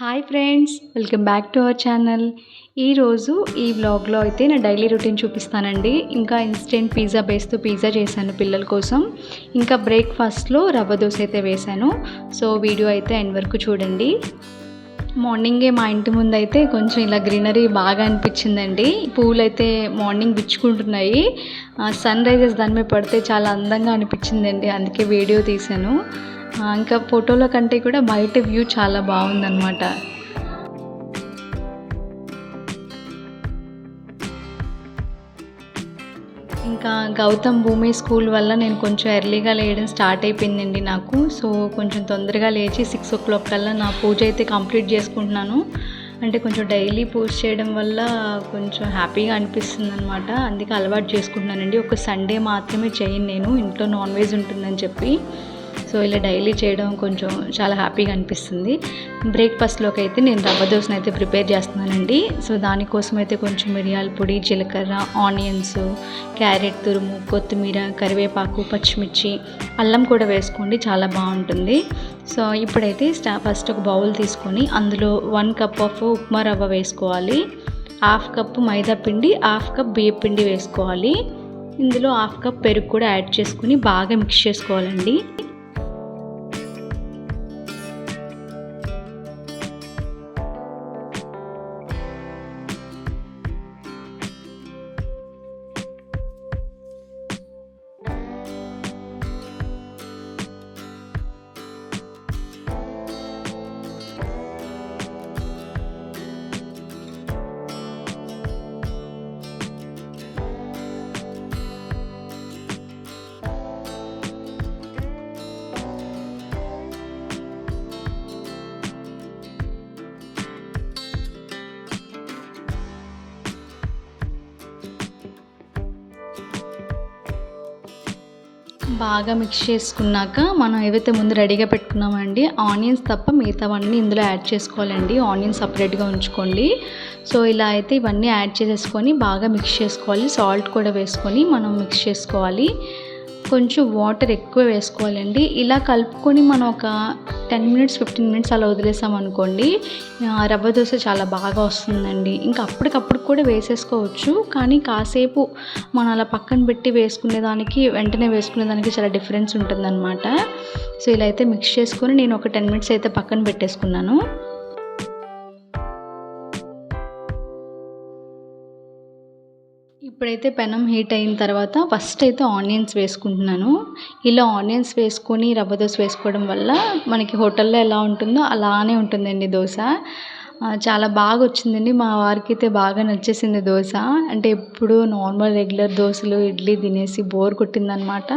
Hi friends welcome back to our channel. ఈరోజు ఈ వ్లాగ్లో అయితే నా డైలీ రొటీన్ చూపిస్తానండి. ఇంకా ఇన్స్టెంట్ పిజ్జా బేస్తో పిజ్జా చేశాను పిల్లల కోసం. ఇంకా బ్రేక్ఫాస్ట్లో రవ్వ దోశ అయితే వేశాను. సో వీడియో అయితే ఎండ్ వరకు చూడండి. మార్నింగే మా ఇంటి ముందు అయితే కొంచెం ఇలా గ్రీనరీ బాగా అనిపించిందండి. పూలు అయితే మార్నింగ్ విచ్చుకుంటున్నాయి. సన్ రైజెస్ దాని మీద పడితే చాలా అందంగా అనిపించిందండి. అందుకే వీడియో తీశాను. ఇంకా ఫోటోలో కంటే కూడా బయట వ్యూ చాలా బాగుందన్నమాట. ఇంకా గౌతమ్ భూమి స్కూల్ వల్ల నేను కొంచెం ఎర్లీగా లేయడం స్టార్ట్ అయిపోయిందండి నాకు. సో కొంచెం తొందరగా లేచి సిక్స్ ఓ క్లాక్ కల్లా నా పూజ అయితే కంప్లీట్ చేసుకుంటున్నాను. అంటే కొంచెం డైలీ పూజ చేయడం వల్ల కొంచెం హ్యాపీగా అనిపిస్తుంది అనమాట అందుకే అలవాటు చేసుకుంటున్నానండి. ఒక సండే మాత్రమే చేయను నేను. ఇంట్లో నాన్ వెజ్ ఉంటుందని చెప్పి. సో ఇలా డైలీ చేయడం కొంచెం చాలా హ్యాపీగా అనిపిస్తుంది. బ్రేక్ఫాస్ట్లోకి అయితే నేను రవ్వ దోశను అయితే ప్రిపేర్ చేస్తున్నానండి. సో దానికోసం అయితే కొంచెం మిరియాల పొడి జీలకర్ర ఆనియన్స్ క్యారెట్ తురుము కొత్తిమీర కరివేపాకు పచ్చిమిర్చి అల్లం కూడా వేసుకోండి చాలా బాగుంటుంది. సో ఇప్పుడైతే స్టా ఫస్ట్ ఒక బౌల్ తీసుకొని అందులో వన్ కప్ ఆఫ్ ఉప్మా రవ్వ వేసుకోవాలి. హాఫ్ కప్ మైదా పిండి హాఫ్ కప్ బియ్య పిండి వేసుకోవాలి. ఇందులో హాఫ్ కప్ పెరుగు కూడా యాడ్ చేసుకుని బాగా మిక్స్ చేసుకోవాలండి. బాగా మిక్స్ చేసుకున్నాక మనం ఏవైతే ముందు రెడీగా పెట్టుకున్నామండి ఆనియన్స్ తప్ప మిగతావన్నీ ఇందులో యాడ్ చేసుకోవాలండి. ఆనియన్స్ సపరేట్గా ఉంచుకోండి. సో ఇలా అయితే ఇవన్నీ యాడ్ చేసేసుకొని బాగా మిక్స్ చేసుకోవాలి. సాల్ట్ కూడా వేసుకొని మనం మిక్స్ చేసుకోవాలి. కొంచెం వాటర్ ఎక్కువ వేసుకోవాలండి. ఇలా కలుపుకొని మనం ఒక టెన్ మినిట్స్ ఫిఫ్టీన్ మినిట్స్ అలా వదిలేసామనుకోండి రవ్వ దోశ చాలా బాగా వస్తుందండి. ఇంకా అప్పటికప్పుడు కూడా వేసేసుకోవచ్చు. కానీ కాసేపు మనం అలా పక్కన పెట్టి వేసుకునేదానికి వెంటనే వేసుకునేదానికి చాలా డిఫరెన్స్ ఉంటుందన్నమాట. సో ఇలా అయితే మిక్స్ చేసుకొని నేను ఒక టెన్ మినిట్స్ అయితే పక్కన పెట్టేసుకున్నాను. ఇప్పుడైతే పెనం హీట్ అయిన తర్వాత ఫస్ట్ అయితే ఆనియన్స్ వేసుకుంటున్నాను. ఇలా ఆనియన్స్ వేసుకొని రవ్వ దోశ వేసుకోవడం వల్ల మనకి హోటల్లో ఎలా ఉంటుందో అలానే ఉంటుందండి దోశ. చాలా బాగా వచ్చిందండి. మా వారికి అయితే బాగా నచ్చేసింది దోశ. అంటే ఎప్పుడు నార్మల్ రెగ్యులర్ దోశలు ఇడ్లీ తినేసి బోర్ కొట్టిందనమాట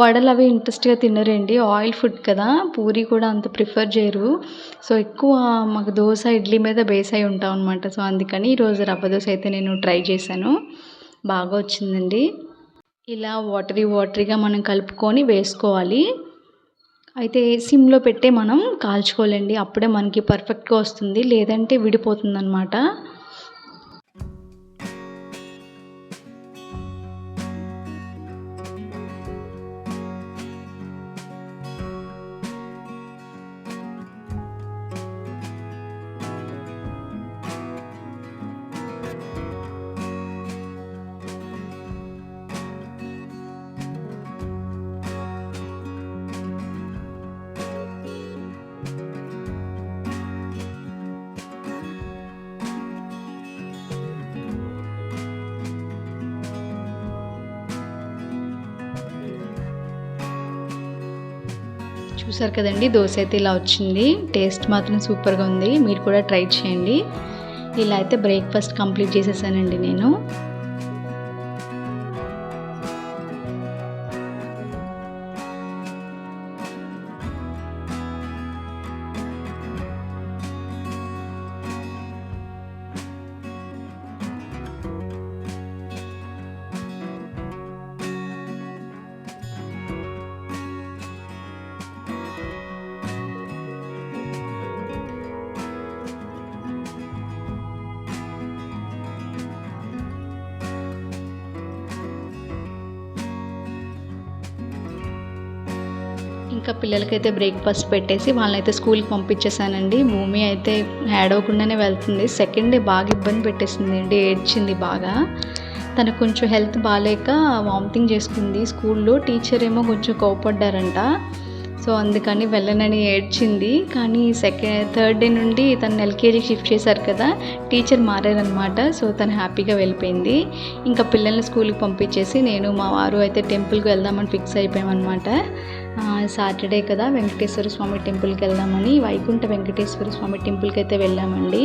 వడలు అవి ఇంట్రెస్ట్గా తినరండి. ఆయిల్ ఫుడ్ కదా. పూరి కూడా అంత ప్రిఫర్ చేయరు. సో ఎక్కువ మాకు దోశ ఇడ్లీ మీద బేస్ అయి ఉంటాం అనమాట సో అందుకని ఈరోజు రవ్వ దోశ అయితే నేను ట్రై చేశాను. బాగా వచ్చిందండి. ఇలా వాటరీ వాటరీగా మనం కలుపుకొని వేసుకోవాలి. అయితే సిమ్లో పెట్టే మనం కాల్చుకోవాలండి. అప్పుడే మనకి పర్ఫెక్ట్గా వస్తుంది. లేదంటే విడిపోతుంది అనమాట చూసారు కదండి దోశ అయితే ఇలా వచ్చింది. టేస్ట్ మాత్రం సూపర్గా ఉంది. మీరు కూడా ట్రై చేయండి. ఇలా అయితే బ్రేక్ఫాస్ట్ కంప్లీట్ చేసేసానండి నేను. ఇంకా పిల్లలకైతే బ్రేక్ఫాస్ట్ పెట్టేసి వాళ్ళనైతే స్కూల్కి పంపించేసానండి భూమి అయితే యాడ్ అవ్వకుండానే వెళ్తుంది. సెకండ్ డే బాగా ఇబ్బంది పెట్టేసింది అండి. ఏడ్చింది బాగా. తనకు కొంచెం హెల్త్ బాగాలేక వామిటింగ్ చేసుకుంది. స్కూల్లో టీచర్ ఏమో కొంచెం కోపడ్డారంట. సో అందుకని వెళ్ళనని ఏడ్చింది. కానీ సెకండ్ థర్డ్ డే నుండి తను ఎల్కేజీ షిఫ్ట్ చేశారు కదా టీచర్ మారారనమాట. సో తను హ్యాపీగా వెళ్ళిపోయింది. ఇంకా పిల్లల్ని స్కూల్కి పంపించేసి నేను మా వారు అయితే టెంపుల్కి వెళ్దామని ఫిక్స్ అయిపోయామన్నమాట సాటర్డే కదా వెంకటేశ్వర స్వామి టెంపుల్కి వెళ్దామని వైకుంఠ వెంకటేశ్వర స్వామి టెంపుల్కి అయితే వెళ్ళామండి.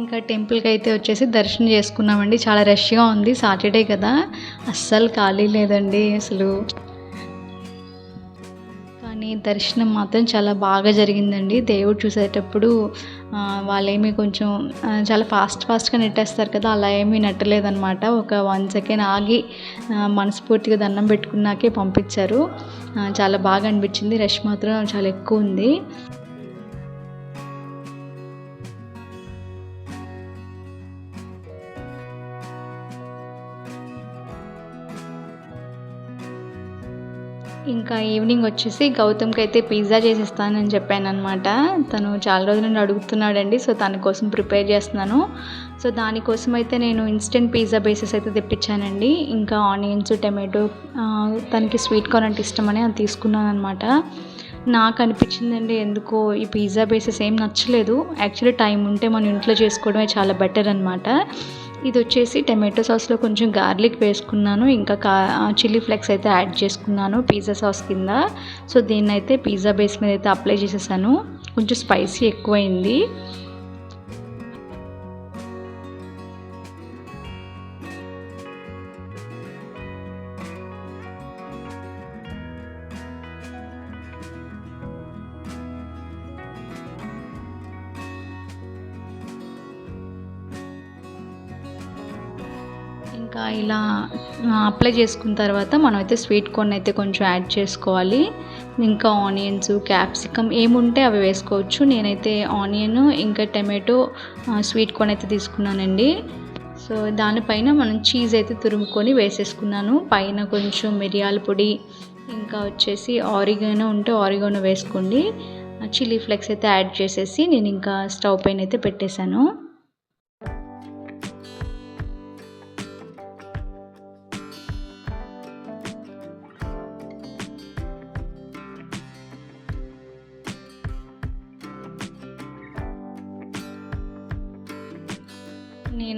ఇంకా టెంపుల్కి అయితే వచ్చేసి దర్శనం చేసుకున్నామండి. చాలా రష్గా ఉంది సాటర్డే కదా. అస్సలు ఖాళీ లేదండి అసలు. దర్శనం మాత్రం చాలా బాగా జరిగిందండి. దేవుడు చూసేటప్పుడు వాళ్ళేమి కొంచెం చాలా ఫాస్ట్ ఫాస్ట్గా నెట్టేస్తారు కదా అలా ఏమీ నెట్టలేదనమాట ఒక వన్ సెకండ్ ఆగి మనస్ఫూర్తిగా దండం పెట్టుకున్నాకే పంపించారు. చాలా బాగా అనిపించింది. రష్ మాత్రం చాలా ఎక్కువ ఉంది. ఇంకా ఈవినింగ్ వచ్చేసి గౌతమ్కి అయితే పిజ్జా చేసిస్తానని చెప్పాను అనమాట తను చాలా రోజుల నుండి అడుగుతున్నాడండి సో తన కోసం ప్రిపేర్ చేస్తున్నాను. సో దానికోసం అయితే నేను ఇన్స్టెంట్ పిజ్జా బేసెస్ అయితే తెప్పించానండి. ఇంకా ఆనియన్స్ టమాటో తనకి స్వీట్ కార్న్ అంటే ఇష్టమని అది తీసుకున్నాను అనమాట నాకు అనిపించిందండి ఎందుకో ఈ పిజ్జా బేసెస్ ఏం నచ్చలేదు. యాక్చువల్లీ టైం ఉంటే మనం ఇంట్లో చేసుకోవడమే చాలా బెటర్ అనమాట ఇది వచ్చేసి టమాటో సాస్లో కొంచెం గార్లిక్ వేసుకున్నాను. ఇంకా కా చిల్లీ ఫ్లేక్స్ అయితే యాడ్ చేసుకున్నాను పిజ్జా సాస్ కింద. సో దీన్ని అయితే పిజ్జా బేస్ మీద అయితే అప్లై చేసేసాను. కొంచెం స్పైసీ ఎక్కువైంది. ఇంకా ఇలా అప్లై చేసుకున్న తర్వాత మనం అయితే స్వీట్ కార్న్ అయితే కొంచెం యాడ్ చేసుకోవాలి. ఇంకా ఆనియన్స్ క్యాప్సికమ్ ఏముంటే అవి వేసుకోవచ్చు. నేనైతే ఆనియన్ ఇంకా టమాటో స్వీట్ కార్న్ అయితే తీసుకున్నానండి. సో దానిపైన మనం చీజ్ అయితే తురుముకొని వేసేసుకున్నాను. పైన కొంచెం మిరియాల పొడి ఇంకా వచ్చేసి ఆరిగానో ఉంటే ఆరిగానో వేసుకోండి. చిల్లీ ఫ్లేక్స్ అయితే యాడ్ చేసేసి నేను ఇంకా స్టవ్ పైన అయితే పెట్టేశాను.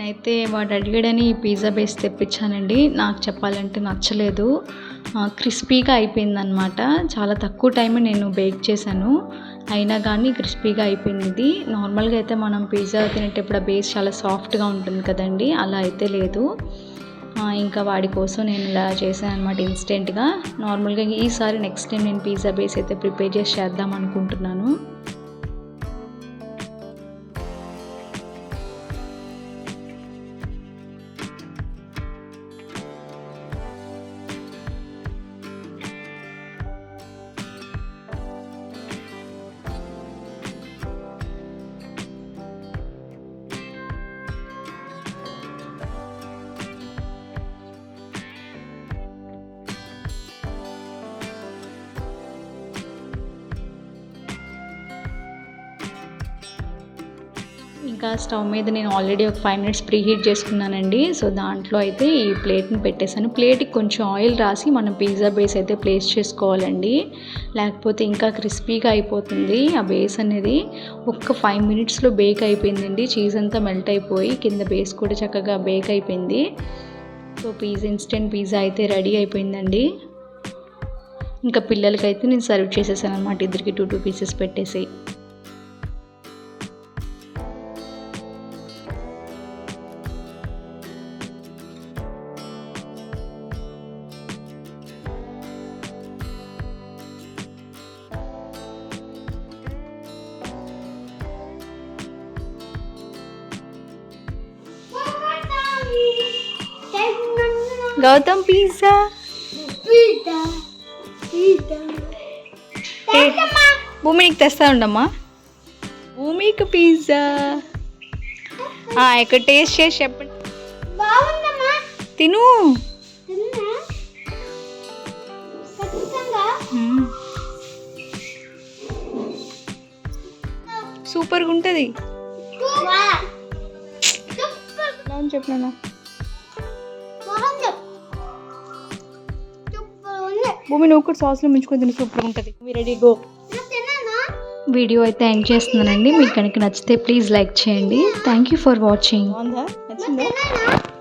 నేనైతే వాడు అడిగాడని ఈ పిజ్జా బేస్ తెప్పించానండి. నాకు చెప్పాలంటే నచ్చలేదు. క్రిస్పీగా అయిపోయిందనమాట చాలా తక్కువ టైం నేను బేక్ చేశాను. అయినా కానీ క్రిస్పీగా అయిపోయింది. ఇది నార్మల్గా అయితే మనం పిజ్జా తినేటప్పుడు ఆ బేస్ చాలా సాఫ్ట్గా ఉంటుంది కదండి. అలా అయితే లేదు. ఇంకా వాడి కోసం నేను ఇలా చేశాను అనమాట ఇన్స్టెంట్గా. నార్మల్గా ఈసారి నెక్స్ట్ టైం నేను పిజ్జా బేస్ అయితే ప్రిపేర్ చేసి చేద్దాం అనుకుంటున్నాను. ఇంకా స్టవ్ మీద నేను ఆల్రెడీ ఒక ఫైవ్ మినిట్స్ ప్రీ హీట్ చేసుకున్నానండి. సో దాంట్లో అయితే ఈ ప్లేట్ని పెట్టేశాను. ప్లేట్కి కొంచెం ఆయిల్ రాసి మనం పిజ్జా బేస్ అయితే ప్లేస్ చేసుకోవాలండి. లేకపోతే ఇంకా క్రిస్పీగా అయిపోతుంది ఆ బేస్ అనేది. ఒక్క ఫైవ్ మినిట్స్లో బేక్ అయిపోయిందండి. చీజ్ అంతా మెల్ట్ అయిపోయి కింద బేస్ కూడా చక్కగా బేక్ అయిపోయింది. సో పిజ్జా ఇన్స్టెంట్ పిజ్జా అయితే రెడీ అయిపోయిందండి. ఇంకా పిల్లలకైతే నేను సర్వ్ చేసేసాను అనమాట ఇద్దరికి టూ టూ పీసెస్ పెట్టేసి. గౌతమ్ పిజ్జా. భూమి నీకు తెస్తా ఉండమ్మా భూమికి పిజ్జా. ఇక్కడ టేస్ట్ చేసి చెప్పండి. తిను. సూపర్గా ఉంటుంది. చెప్పినా? భూమి నువ్వు కూడా సాస్లో ముంచుకొని తిని సూపర్గా ఉంటుంది. రెడీ గో వీడియో అయితే ఎండ్ చేస్తున్నానండి. మీకు కనుక నచ్చితే ప్లీజ్ లైక్ చేయండి. Thank you for watching తిన్నానా